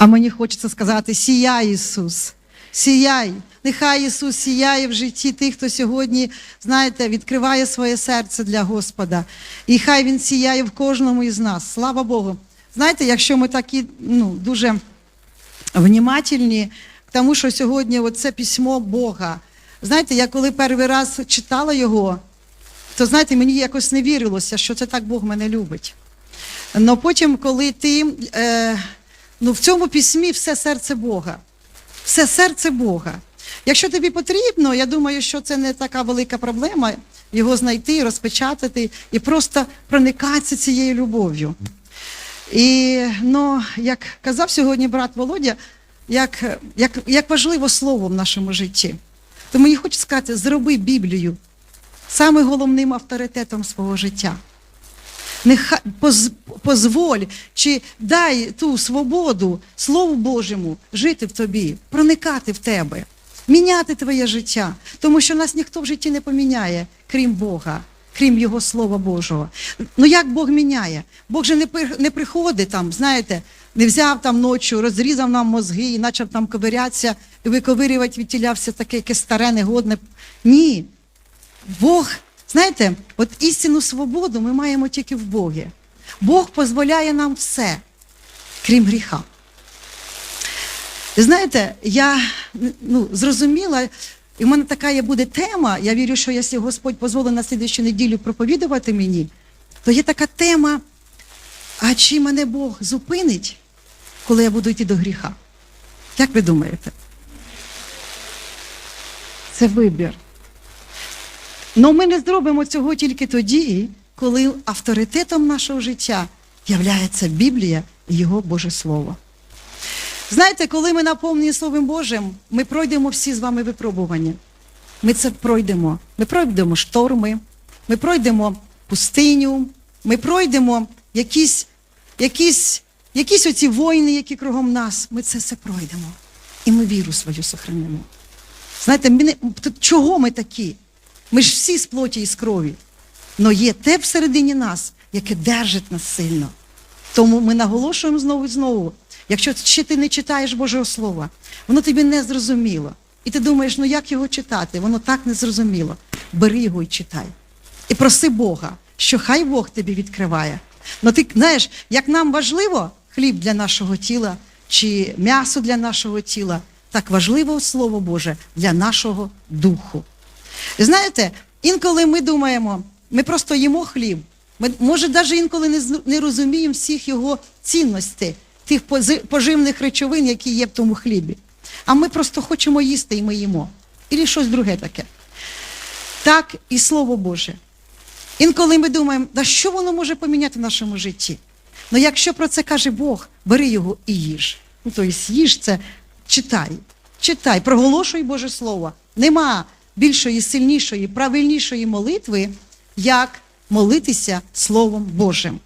А мені хочеться сказати: сіяй, Ісус, сіяй. Нехай Ісус сіяє в житті тих, хто сьогодні, знаєте, відкриває своє серце для Господа. І хай Він сіяє в кожному із нас. Слава Богу. Знаєте, якщо ми такі ну, дуже внімательні, тому що сьогодні це письмо Бога. Знаєте, я коли перший раз читала його, то знаєте, мені якось не вірилося, що це так Бог мене любить. Но потім, коли ти е, ну, в цьому письмі все серце Бога, все серце Бога. Якщо тобі потрібно, я думаю, що це не така велика проблема його знайти, розпечатати і просто проникатися цією любов'ю. І ну, як казав сьогодні брат Володя, як, як, як важливо слово в нашому житті. То мені хочу сказати, зроби Біблію саме головним авторитетом свого життя. Нехай поз, позволь чи дай ту свободу Слову Божому жити в тобі, проникати в тебе, міняти твоє життя. Тому що нас ніхто в житті не поміняє, крім Бога, крім Його Слова Божого. Ну як Бог міняє? Бог же не, не приходить там, знаєте, не взяв там ночі, розрізав нам мозги і почав там ковирятися, і виковирювати від тіля все таке якесь старе, негодне. Ні. Бог, знаєте, от істинну свободу ми маємо тільки в Богі. Бог дозволяє нам все, крім гріха. Знаєте, я ну, зрозуміла, і в мене така є буде тема. Я вірю, що якщо Господь дозволить на слідчу неділю проповідувати мені, то є така тема, а чи мене Бог зупинить, коли я буду йти до гріха? Як ви думаєте? Це вибір. Ну ми не зробимо цього тільки тоді, коли авторитетом нашого життя являється Біблія і Його Боже Слово. Знаєте, коли ми наповнені Словом Божим, ми пройдемо всі з вами випробування. Ми це пройдемо. Ми пройдемо шторми, ми пройдемо пустиню, ми пройдемо якісь, якісь, якісь оці війни, які кругом нас. Ми це все пройдемо. І ми віру свою сохранимо. Знаєте, ми не, чого ми такі? Ми ж всі з плоті і з крові. Но є те всередині нас, яке держить нас сильно. Тому ми наголошуємо знову і знову. Якщо ще ти не читаєш Божого Слова, воно тобі не зрозуміло. І ти думаєш, ну як його читати? Воно так не зрозуміло. Бери його і читай. І проси Бога, що хай Бог тобі відкриває. Ну ти знаєш, як нам важливо хліб для нашого тіла чи м'ясо для нашого тіла, так важливо Слово Боже для нашого духу. І знаєте, інколи ми думаємо, ми просто їмо хліб. Ми, може, навіть інколи не, не розуміємо всіх його цінностей, тих поживних речовин, які є в тому хлібі. А ми просто хочемо їсти і ми їмо. Ілі щось друге таке. Так і Слово Боже. Інколи ми думаємо, да що воно може поміняти в нашому житті? Ну якщо про це каже Бог, бери його і їж. Ну, тобто їж це, читай, читай, проголошуй Боже Слово. Нема більшої, сильнішої, правильнішої молитви, як молитися Словом Божим.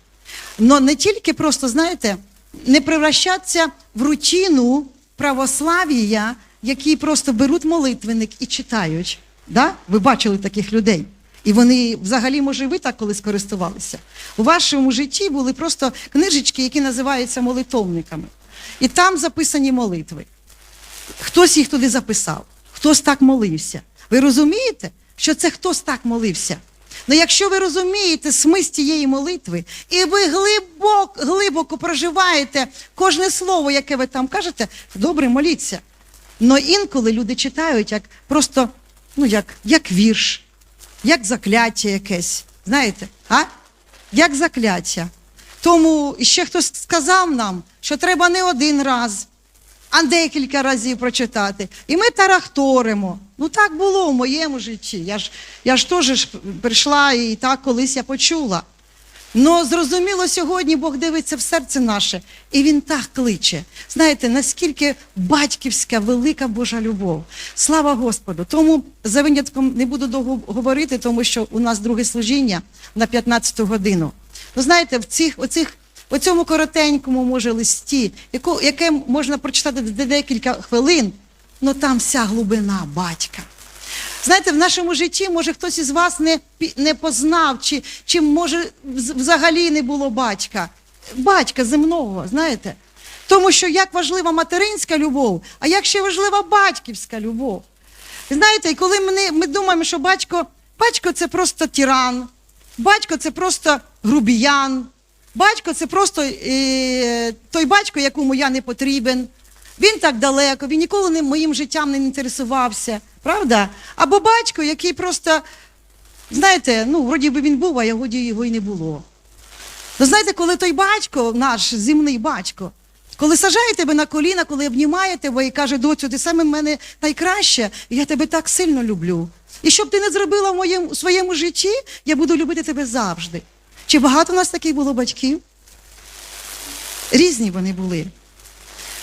Но не тільки просто, знаєте, не превращатися в рутину православія, які просто беруть молитвенник і читають. Да? Ви бачили таких людей. І вони взагалі, може, ви так колись користувалися. У вашому житті були просто книжечки, які називаються молитовниками. І там записані молитви. Хтось їх туди записав, хтось так молився. Ви розумієте, що це хтось так молився? Ну якщо ви розумієте смисл тієї молитви, і ви глибоко, глибоко проживаєте кожне слово, яке ви там кажете, добре, моліться. Но інколи люди читають як просто, ну, як, як вірш, як закляття якесь. Знаєте, а? Як закляття. Тому ще хтось сказав нам, що треба не один раз, а декілька разів прочитати. І ми тарахторимо. Ну так було в моєму житті. Я ж, я ж теж прийшла і так колись я почула. Ну, зрозуміло, сьогодні Бог дивиться в серце наше, і Він так кличе. Знаєте, наскільки батьківська, велика Божа любов. Слава Господу. Тому за винятком не буду довго говорити, тому що у нас друге служіння на 15 годину. Ну, знаєте, в цих, оцих, у цьому коротенькому, може, листі, яку, яке можна прочитати декілька хвилин, ну там вся глибина батька. Знаєте, в нашому житті, може, хтось із вас не, не познав, чи, чи може взагалі не було батька. Батька земного, знаєте. Тому що як важлива материнська любов, а як ще важлива батьківська любов. Знаєте, і коли ми, ми думаємо, що батько, батько це просто тиран, батько це просто грубіян, батько це просто е, той батько, якому я не потрібен. Він так далеко, він ніколи не, моїм життям не інтересувався, правда? Або батько, який просто, знаєте, ну, вроді би він був, а його, його і не було. Ну, знаєте, коли той батько, наш земний батько, коли сажає тебе на коліна, коли обнімає тебе і каже, доцю, ти саме в мене найкраще, я тебе так сильно люблю. І щоб ти не зробила в моєму своєму житті, я буду любити тебе завжди. Чи багато у нас таких було батьків? Різні вони були.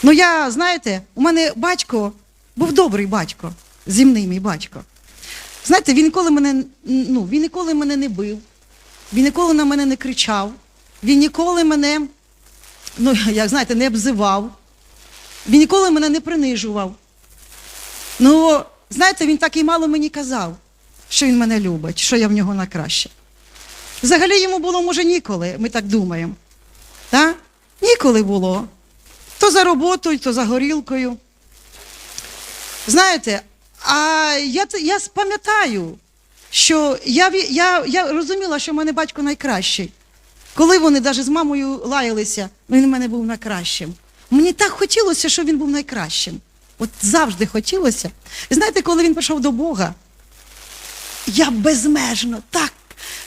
Ну, я, знаєте, у мене батько був добрий батько, земний мій батько. Знаєте, він ніколи мене, ну, він ніколи мене не бив, він ніколи на мене не кричав, він ніколи мене, ну, як знаєте, не обзивав, він ніколи мене не принижував. Ну, знаєте, він так і мало мені казав, що він мене любить, що я в нього на краще. Взагалі йому було, може, ніколи, ми так думаємо. Так? Ніколи було. То за роботою, то за горілкою. Знаєте, а я, я пам'ятаю, що я, я, я розуміла, що в мене батько найкращий. Коли вони навіть з мамою лаялися, він в мене був найкращим. Мені так хотілося, щоб він був найкращим. От завжди хотілося. І знаєте, коли він прийшов до Бога, я безмежно так.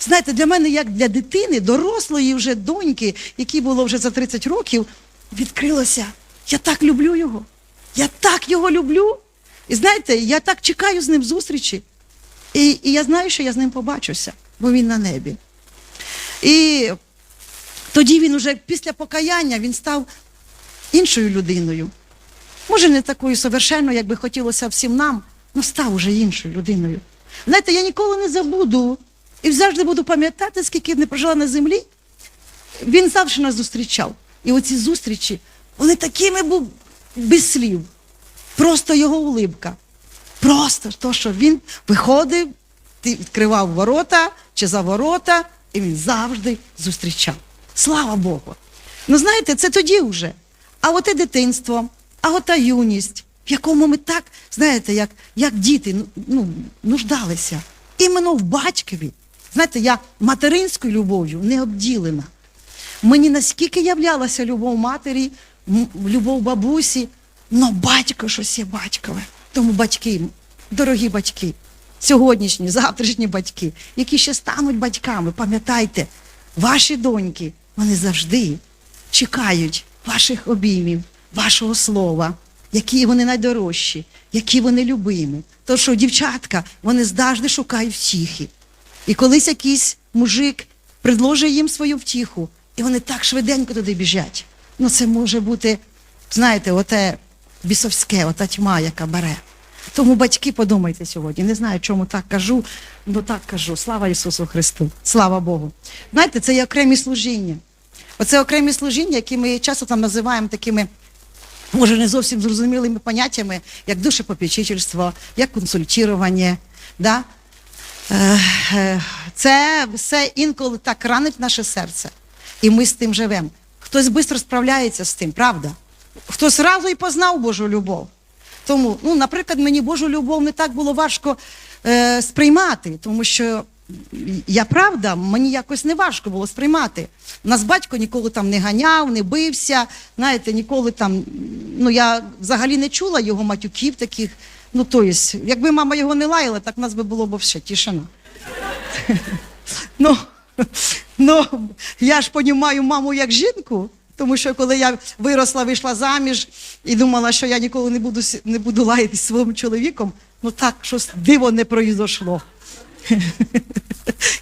Знаєте, для мене, як для дитини, дорослої вже доньки, якій було вже за 30 років, відкрилося. Я так люблю його. Я так його люблю. І знаєте, я так чекаю з ним зустрічі. І, і я знаю, що я з ним побачуся, бо він на небі. І тоді він уже після покаяння він став іншою людиною. Може, не такою совершенною, як би хотілося всім нам, але став уже іншою людиною. Знаєте, я ніколи не забуду і завжди буду пам'ятати, скільки не прожила на землі. Він завжди нас зустрічав. І оці зустрічі, вони такими був без слів. Просто його улибка. Просто то, що він виходив, відкривав ворота чи за ворота, і він завжди зустрічав. Слава Богу. Ну, знаєте, це тоді вже. А оте дитинство, а ота юність, в якому ми так, знаєте, як, як діти ну, ну, нуждалися. Іменно в батькові. Знаєте, я материнською любов'ю не обділена. Мені наскільки являлася любов матері, любов бабусі, но батько щось є батькове. Тому батьки, дорогі батьки, сьогоднішні, завтрашні батьки, які ще стануть батьками, пам'ятайте, ваші доньки, вони завжди чекають ваших обіймів, вашого слова, які вони найдорожчі, які вони любимі. То що дівчатка, вони завжди шукають втіхи. І колись якийсь мужик предложить їм свою втіху, і вони так швиденько туди біжать. Ну, це може бути, знаєте, оте бісовське, ота тьма, яка бере. Тому батьки, подумайте сьогодні. Не знаю, чому так кажу, але так кажу. Слава Ісусу Христу! Слава Богу. Знаєте, це є окремі служіння. Оце окремі служіння, які ми часто там називаємо такими може не зовсім зрозумілими поняттями, як душепопечительство, як консультування. Да? Е, е, Це все інколи так ранить наше серце, і ми з тим живемо. Хтось швидко справляється з тим, правда? Хтось разу і познав Божу любов. Тому, ну, наприклад, мені Божу любов не так було важко е, сприймати, тому що я правда, мені якось не важко було сприймати. Нас батько ніколи там не ганяв, не бився. Знаєте, ніколи там. Ну я взагалі не чула його матюків таких. Ну, то есть, якби мама його не лаяла, так в нас би було б ще тишина. Ну, ну, я ж понімаю маму як жінку, тому що коли я виросла, вийшла заміж і думала, що я ніколи не буду, не буду лаятись своїм чоловіком, ну так щось диво не произошло.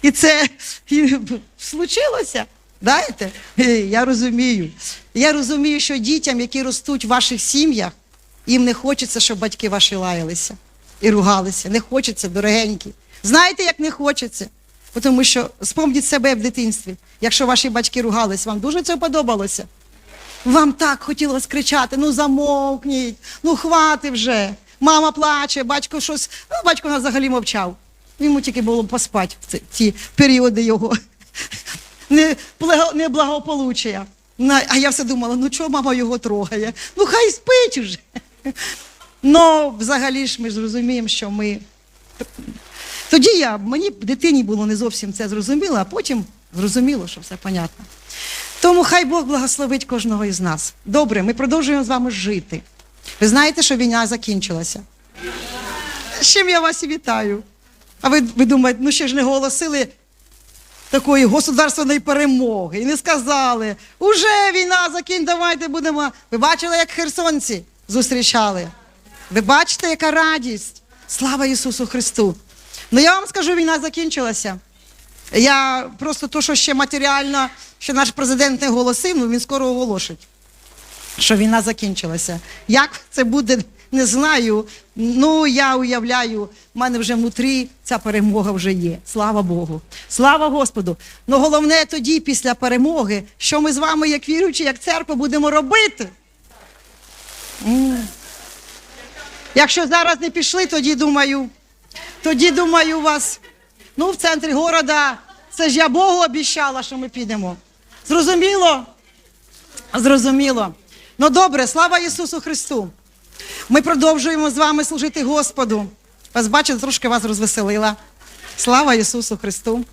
І це і случилося. Знаєте? Я розумію. Я розумію, що дітям, які ростуть в ваших сім'ях, їм не хочеться, щоб батьки ваші лаялися і ругалися. Не хочеться, дорогенькі. Знаєте, як не хочеться? Тому що спомніть себе в дитинстві. Якщо ваші батьки ругались, вам дуже це подобалося? Вам так хотілося кричати: ну замовкніть, ну хвати вже. Мама плаче, батько щось. Ну, батько нас взагалі мовчав. Йому тільки було поспати в ці, періоди його не- благо- неблагополуччя. На- А я все думала, ну чого мама його трогає? Ну хай спить уже. Ну, взагалі ж ми зрозуміємо, що ми. Тоді я, мені дитині було не зовсім це зрозуміло, а потім зрозуміло, що все понятно. Тому хай Бог благословить кожного із нас. Добре, ми продовжуємо з вами жити. Ви знаєте, що війна закінчилася? З чим я вас і вітаю. А ви, ви думаєте, ну ще ж не голосили такої государственної перемоги. І не сказали, уже війна закінь, давайте будемо. Ви бачили, як херсонці зустрічали? Ви бачите, яка радість? Слава Ісусу Христу! Ну я вам скажу, війна закінчилася. Я просто то, що ще матеріально, що наш президент не оголосив, ну він скоро оголошить, що війна закінчилася. Як це буде, не знаю. Ну, я уявляю, в мене вже внутрі ця перемога вже є. Слава Богу. Слава Господу. Ну головне тоді, після перемоги, що ми з вами, як віруючі, як церква, будемо робити. Якщо зараз не пішли, тоді думаю, тоді думаю вас. Ну, в центрі города, це ж я Богу обіщала, що ми підемо. Зрозуміло? Зрозуміло. Ну добре, слава Ісусу Христу. Ми продовжуємо з вами служити Господу. Вас бачите, трошки вас розвеселила. Слава Ісусу Христу.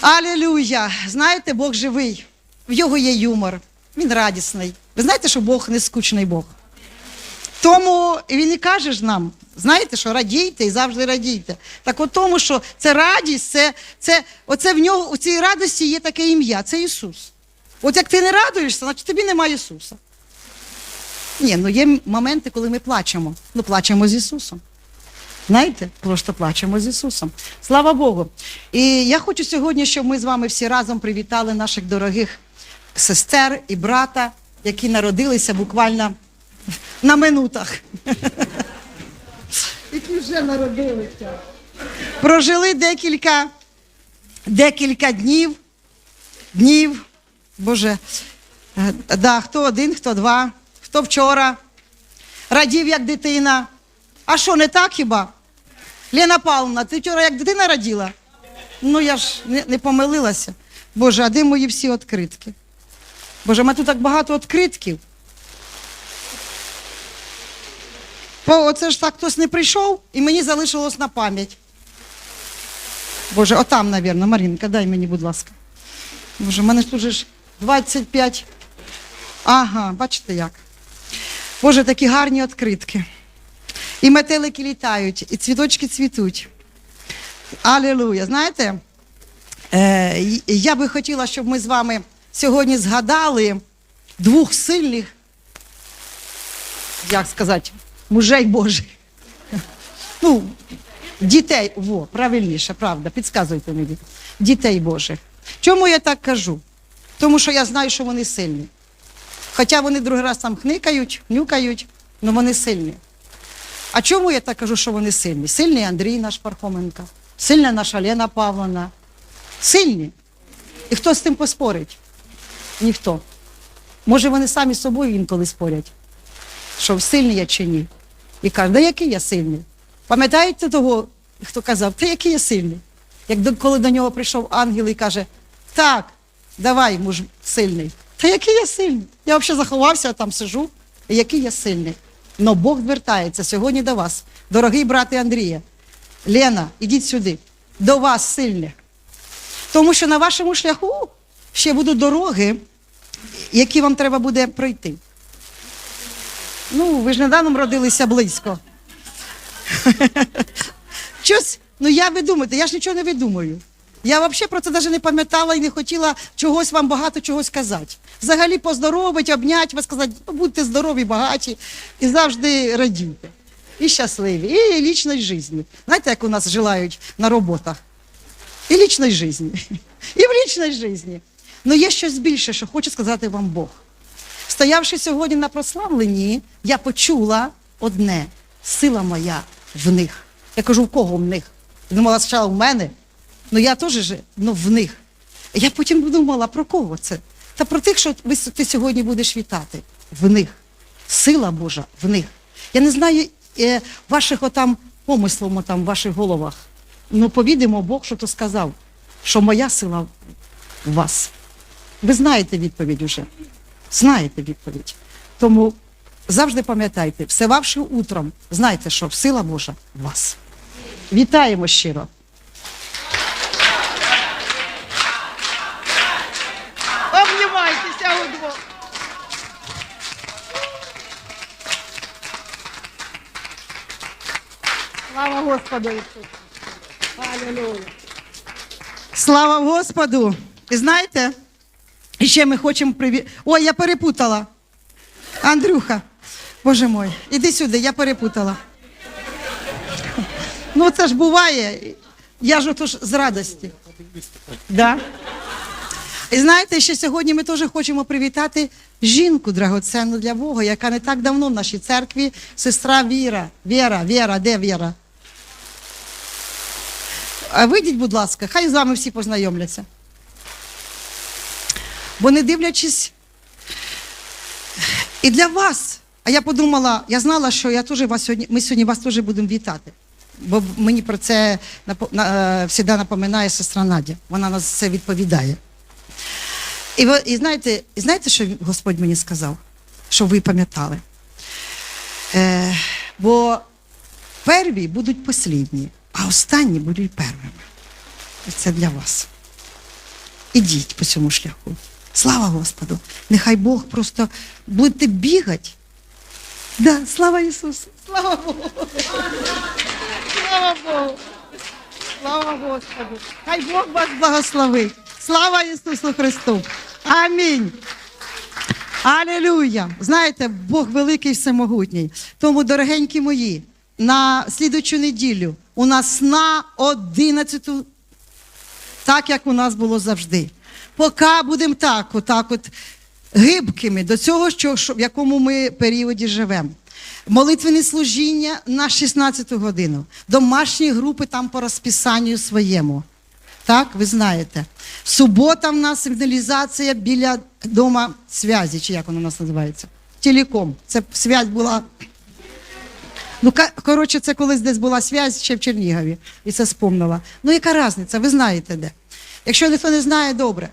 Алілюя! Знаєте, Бог живий. В його є юмор. Він радісний. Ви знаєте, що Бог не скучний Бог. Тому він і каже ж нам, знаєте, що радійте і завжди радійте. Так от тому, що це радість, це, це, оце в нього, у цій радості є таке ім'я, це Ісус. От як ти не радуєшся, значить тобі немає Ісуса. Ні, ну є моменти, коли ми плачемо. Ну, плачемо з Ісусом. Знаєте, просто плачемо з Ісусом. Слава Богу. І я хочу сьогодні, щоб ми з вами всі разом привітали наших дорогих сестер і брата, які народилися буквально на минутах. Які вже народилися. Прожили декілька, декілька днів, днів, Боже, е, да, хто один, хто два, хто вчора. Радів як дитина. А що, не так хіба? Лена Павловна, ти вчора як дитина раділа? Ну я ж не, не помилилася. Боже, а де мої всі відкритки? Боже, мене тут так багато відкритків. Бо оце ж так хтось не прийшов, і мені залишилось на пам'ять. Боже, отам, мабуть, Марінка, дай мені, будь ласка. Боже, в мене ж тут же ж 25. Ага, бачите як. Боже, такі гарні відкритки. І метелики літають, і цвіточки цвітуть. Алілуя. Знаєте, е, я би хотіла, щоб ми з вами сьогодні згадали двох сильних, як сказати, мужей Божих. Ну, дітей, во, правильніше, правда, підказуйте мені. Дітей Божих. Чому я так кажу? Тому що я знаю, що вони сильні. Хоча вони другий раз там хникають, нюкають, але вони сильні. А чому я так кажу, що вони сильні? Сильний Андрій наш Пархоменко, сильна наша Лена Павловна. Сильні. І хто з тим поспорить? Ніхто. Може, вони самі з собою інколи спорять, що сильний я чи ні. І кажуть, да який я сильний? Пам'ятаєте того, хто казав, ти який я сильний? Як до, коли до нього прийшов ангел і каже, так, давай, муж сильний. Та який я сильний? Я взагалі заховався, там сижу. Який я сильний. Но Бог звертається сьогодні до вас, дорогий брате Андрія. Лена, ідіть сюди, до вас сильних. Тому що на вашому шляху ще будуть дороги, які вам треба буде пройти. Ну, ви ж недавно родилися близько. Щось, ну я ви думаєте, я ж нічого не видумую. Я взагалі про це навіть не пам'ятала і не хотіла чогось вам багато чогось казати. Взагалі поздоровить, обнять вас, сказати, ну, будьте здорові, багаті і завжди радійте. І щасливі, і лічної житті. Знаєте, як у нас желають на роботах? І лічної житті. І в лічній житті. Ну є щось більше, що хоче сказати вам Бог. Стоявши сьогодні на прославленні, я почула одне сила моя в них. Я кажу, в кого в них? Я Думала, спочатку в мене, ну я теж же, ну в них. Я потім думала, про кого це? Та про тих, що ти сьогодні будеш вітати. В них. Сила Божа в них. Я не знаю е, ваших отам помислом отам, в ваших головах. Ну, повідимо Бог, що то сказав, що моя сила в вас. Ви знаєте відповідь уже. Знаєте відповідь. Тому завжди пам'ятайте, всевавши утром, знайте, що сила Божа в вас. Вітаємо щиро. Обнімайтеся удвох. Слава Господу Ісусу! Слава Господу! І знаєте, і ще ми хочемо привіт. Ой, я перепутала. Андрюха, боже мой, іди сюди, я перепутала. Ну, це ж буває. Я ж отож з радості. Да? І знаєте, ще сьогодні ми теж хочемо привітати жінку драгоценну для Бога, яка не так давно в нашій церкві, сестра Віра. Віра, Віра, де Віра? А вийдіть, будь ласка, хай з вами всі познайомляться. Бо не дивлячись. І для вас, а я подумала, я знала, що я теж вас сьогодні, ми сьогодні вас теж будемо вітати. Бо мені про це на, е, завжди напоминає сестра Надя. Вона нас це відповідає. І, ви, і, знаєте, і знаєте, що Господь мені сказав? Щоб ви пам'ятали. Е, бо перві будуть послідні, а останні будуть первими. І це для вас. Ідіть по цьому шляху. Слава Господу! Нехай Бог просто будете бігати. Да, слава Ісусу! Слава Богу! Слава Богу! Слава Господу! Хай Бог вас благословить! Слава Ісусу Христу! Амінь! Алілюя! Знаєте, Бог великий всемогутній. Тому, дорогенькі мої, на слідучу неділю у нас на 11 так, як у нас було завжди. Поки будемо так, отак от гибкими до цього, що, в якому ми періоді живемо. Молитвене служіння на 16 годину. Домашні групи там по розписанню своєму. Так, ви знаєте. Субота в нас сигналізація біля дома связі, чи як воно у нас називається? Телеком. Це связь була. Ну, коротше, це колись десь була связь ще в Чернігові, і це спомнила. Ну, яка різниця, ви знаєте де. Якщо ніхто не знає, добре.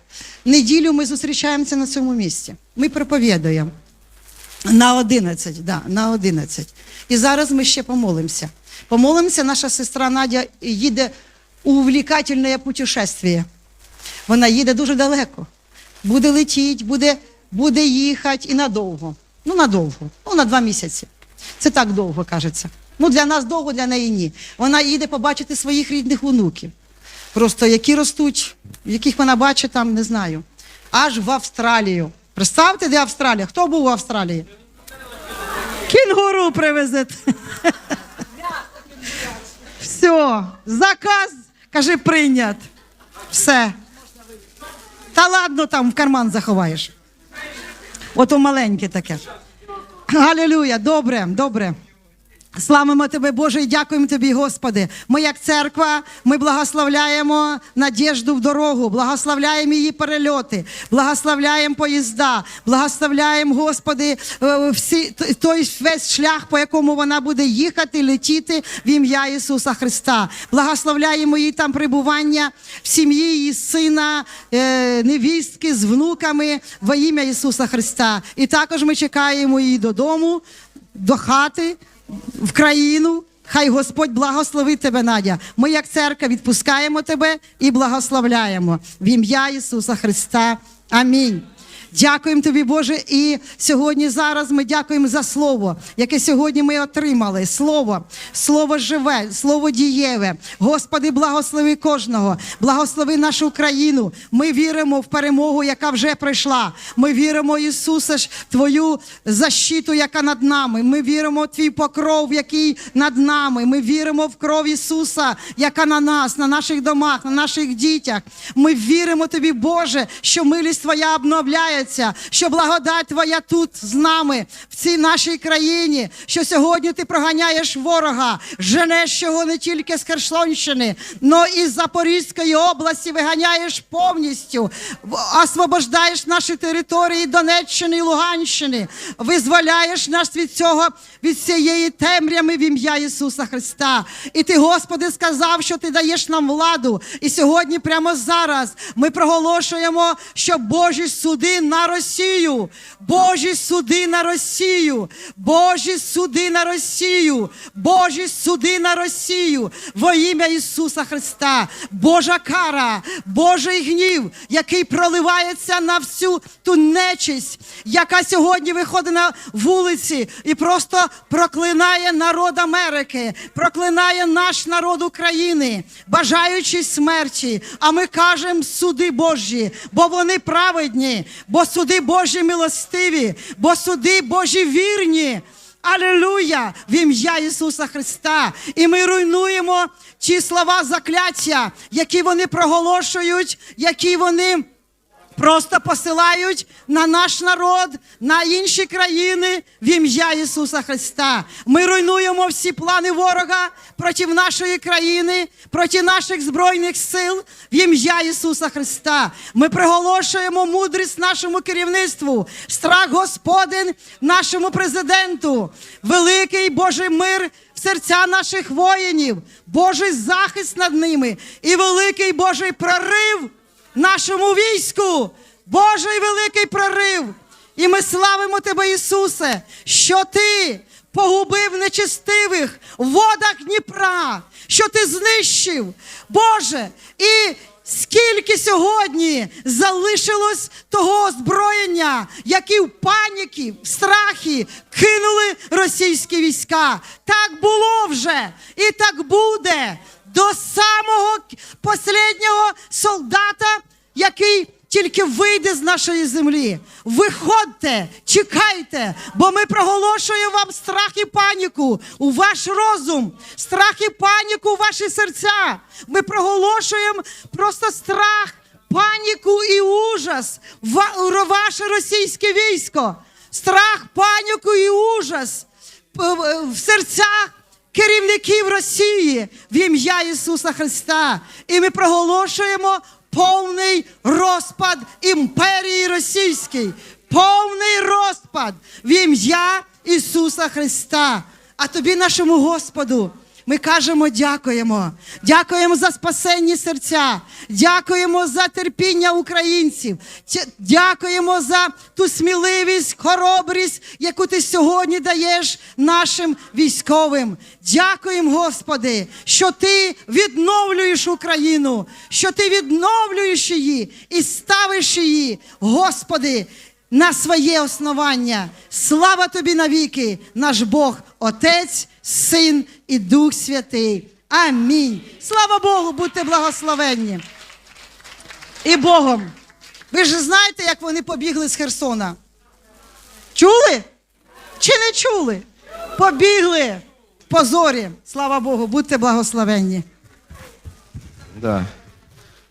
Неділю ми зустрічаємося на цьому місці. Ми проповідуємо. На 11, да, на 11. І зараз ми ще помолимося. Помолимося, наша сестра Надя їде у увлекательне путешествие. Вона їде дуже далеко. Буде летіти, буде, буде їхати і надовго. Ну, надовго. Ну, на два місяці. Це так довго кажеться. Ну, для нас довго, для неї ні. Вона їде побачити своїх рідних онуків. Просто які ростуть, яких вона бачить там, не знаю. Аж в Австралію. Представте, де Австралія? Хто був в Австралії? Кінгуру привезете. Все, заказ, каже, прийнят. Все. Та ладно там в карман заховаєш. Ото маленьке таке. Галілюя, добре, добре. Славимо тебе, Боже, і дякуємо тобі, Господи. Ми, як церква, ми благословляємо надіжду в дорогу, благословляємо її перельоти, благословляємо поїзда, благословляємо, Господи, е, всі, той весь шлях, по якому вона буде їхати, летіти в ім'я Ісуса Христа. Благословляємо її там прибування в сім'ї її сина, е, невістки з внуками во ім'я Ісуса Христа. І також ми чекаємо її додому, до хати в країну. Хай Господь благословить тебе, Надя. Ми, як церква, відпускаємо тебе і благословляємо в ім'я Ісуса Христа. Амінь. Дякуємо тобі, Боже. І сьогодні зараз ми дякуємо за слово, яке сьогодні ми отримали. Слово, слово живе, слово дієве. Господи, благослови кожного, благослови нашу країну. Ми віримо в перемогу, яка вже прийшла. Ми віримо, Ісусе, Твою защиту, яка над нами. Ми віримо в Твій покров, який над нами. Ми віримо в кров Ісуса, яка на нас, на наших домах, на наших дітях. Ми віримо Тобі, Боже, що милість Твоя обновляє проливається, що благодать Твоя тут з нами, в цій нашій країні, що сьогодні ти проганяєш ворога, женеш його не тільки з Херсонщини, але і з Запорізької області виганяєш повністю, освобождаєш наші території Донеччини і Луганщини, визволяєш нас від цього, від цієї темряви в ім'я Ісуса Христа. І ти, Господи, сказав, що ти даєш нам владу. І сьогодні, прямо зараз, ми проголошуємо, що Божі суди на Росію, Божі суди на Росію, Божі суди на Росію, Божі суди на Росію. Во ім'я Ісуса Христа, Божа кара, Божий гнів, який проливається на всю ту нечисть, яка сьогодні виходить на вулиці і просто проклинає народ Америки, проклинає наш народ України, бажаючи смерті. А ми кажемо суди Божі, бо вони праведні, бо суди Божі милостиві, бо суди Божі вірні. Алілуя! В ім'я Ісуса Христа. І ми руйнуємо ті слова закляття, які вони проголошують, які вони просто посилають на наш народ, на інші країни в ім'я Ісуса Христа. Ми руйнуємо всі плани ворога проти нашої країни, проти наших збройних сил в ім'я Ісуса Христа. Ми приголошуємо мудрість нашому керівництву, страх Господень нашому президенту, великий Божий мир в серця наших воїнів, Божий захист над ними і великий Божий прорив нашому війську. Божий великий прорив. І ми славимо Тебе, Ісусе, що Ти погубив нечестивих в водах Дніпра, що Ти знищив, Боже, і скільки сьогодні залишилось того озброєння, які в паніки, в страхі кинули російські війська. Так було вже і так буде до самого останнього солдата, який тільки вийде з нашої землі. Виходьте, чекайте, бо ми проголошуємо вам страх і паніку у ваш розум, страх і паніку у ваші серця. Ми проголошуємо просто страх, паніку і ужас ва- ваше російське військо. Страх, паніку і ужас в серцях керівників Росії в ім'я Ісуса Христа. І ми проголошуємо повний розпад імперії російської, повний розпад в ім'я Ісуса Христа. А тобі, нашому Господу, ми кажемо дякуємо. Дякуємо за спасенні серця. Дякуємо за терпіння українців. Дякуємо за ту сміливість, хоробрість, яку ти сьогодні даєш нашим військовим. Дякуємо, Господи, що ти відновлюєш Україну, що ти відновлюєш її і ставиш її, Господи, на своє основання. Слава тобі навіки, наш Бог, Отець, Син і Дух Святий. Амінь. Слава Богу, будьте благословенні. І Богом. Ви ж знаєте, як вони побігли з Херсона? Чули? Чи не чули? Побігли в позорі. Слава Богу, будьте благословенні. Да.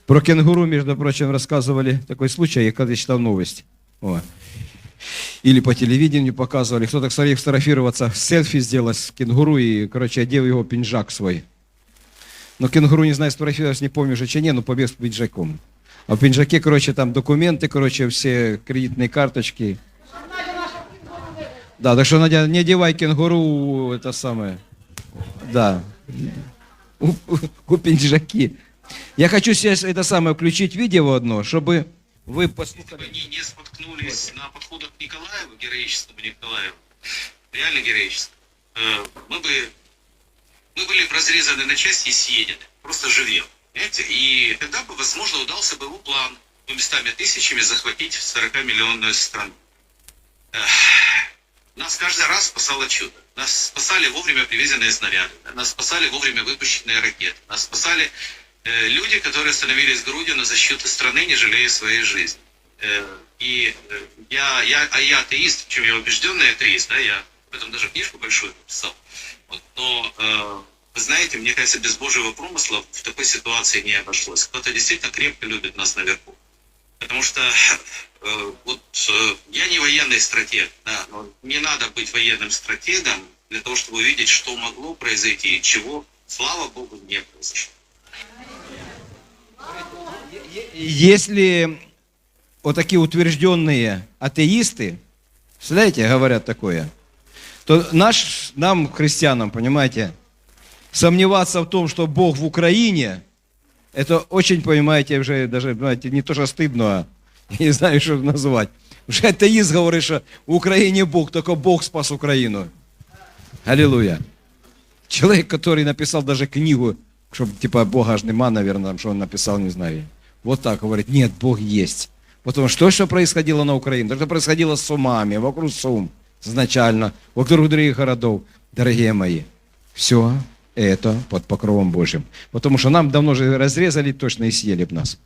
Про кенгуру, между прочим, рассказывали такой случай, я когда читал новость. О. Или по телевидению показывали. Кто-то, кстати, фотографироваться, селфи сделать с кенгуру и, короче, одел его пинжак свой. Но кенгуру, не знаю, сфотографировался, не помню же, че не, но побег с пинжаком. А в пинжаке, короче, там документы, короче, все кредитные карточки. Да, так что, Надя, не одевай кенгуру, это самое. Да. У, у- у пинжаки. Я хочу сейчас это самое включить видео одно, чтобы вы Если бы послушали. они не споткнулись на подходах к Николаеву, героическому реально героическому, э, мы бы мы были бы разрезаны на части и съедены, просто живьем. Понимаете? И тогда бы, возможно, удался бы его план ну, местами тысячами захватить 40-миллионную страну. Нас каждый раз спасало чудо. Нас спасали вовремя привезенные снаряды, нас спасали вовремя выпущенные ракеты, нас спасали люди, которые становились грудью на защиту страны, не жалея своей жизни. Э, и э, я, я, а я атеист, причем я убежденный атеист, да, я об этом даже книжку большую написал. Вот, но э, вы знаете, мне кажется, без Божьего промысла в такой ситуации не обошлось. Кто-то действительно крепко любит нас наверху. Потому что э, вот э, я не военный стратег, да, но не надо быть военным стратегом для того, чтобы увидеть, что могло произойти и чего, слава Богу, не произошло Если вот такие утвержденные атеисты, представляете, говорят такое, то наш, нам, христианам, понимаете, сомневаться в том, что Бог в Украине, это очень, понимаете, уже даже, знаете, не то, что стыдно, а я не знаю, что назвать. Вже атеїст говорить, що в Україні Бог, тільки Бог спас Україну. Аллилуйя. Человек, который написал даже книгу, чтобы типа Бога ж нема, наверное, там, что он написал, не знаю. Вот так говорит, нет, Бог есть. Потому что то, что происходило на Украине, то, что происходило с Сумами, вокруг Сум, изначально, вокруг других городов, дорогие мои, все это под покровом Божьим. Потому что нам давно же разрезали точно и съели б нас.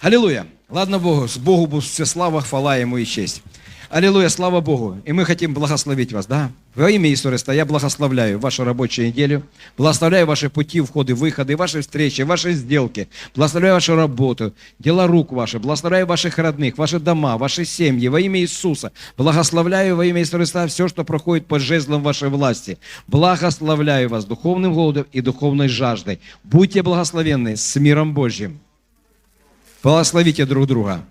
Аллилуйя. Ладно Богу, с Богу все слава, хвала Ему и честь. Аллилуйя, слава Богу. И мы хотим благословить вас, да? Во имя Иисуса Христа я благословляю вашу рабочую неделю, благословляю ваши пути, входы, выходы, ваши встречи, ваши сделки, благословляю вашу работу, дела рук ваши, благословляю ваших родных, ваши дома, ваши семьи, во имя Иисуса. Благословляю во имя Иисуса Христа все, что проходит под жезлом вашей власти. Благословляю вас духовным голодом и духовной жаждой. Будьте благословенны с миром Божьим. Благословите друг друга.